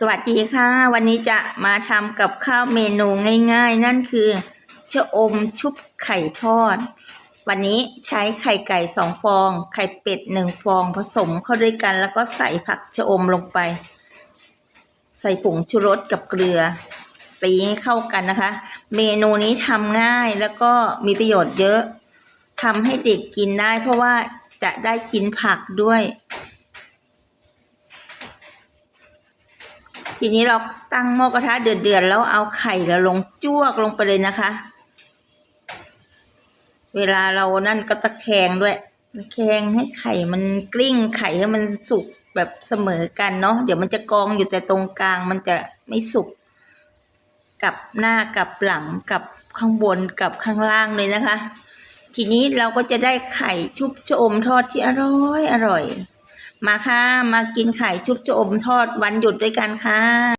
สวัสดีค่ะ วันนี้จะมาทำกับข้าวเมนูง่าย ๆ นั่นคือชะอมชุบไข่ทอด วันนี้ใช้ไข่ไก่สองฟอง ไข่เป็ดหนึ่งฟองผสมเข้าด้วยกัน แล้วก็ใส่ผักชะอมลงไป ใส่ผงชูรสกับเกลือ ตีให้เข้ากันนะคะ เมนูนี้ทำง่ายแล้วก็มีประโยชน์เยอะทำให้เด็กกินได้ เพราะว่าจะได้กินผักด้วย ทีนี้เราตั้งหม้อกระทะเดือดๆแล้วเอาไข่เราลงจ้วกลงไปเลยนะคะ เวลาเรานั่นก็ตะแคงด้วยตะแคงให้ไข่มันกลิ้งไข่ให้มันสุกแบบเสมอกันเนาะเดี๋ยวมันจะกองอยู่แต่ตรงกลางมันจะไม่สุกกับหน้ากับหลังกับข้างบนกับข้างล่างเลยนะคะ ทีนี้เราก็จะได้ไข่ชุบชะอมทอดที่อร่อยอร่อย มาค่ะ มากินไข่ชุบชะอมทอดวันหยุดด้วยกันค่ะ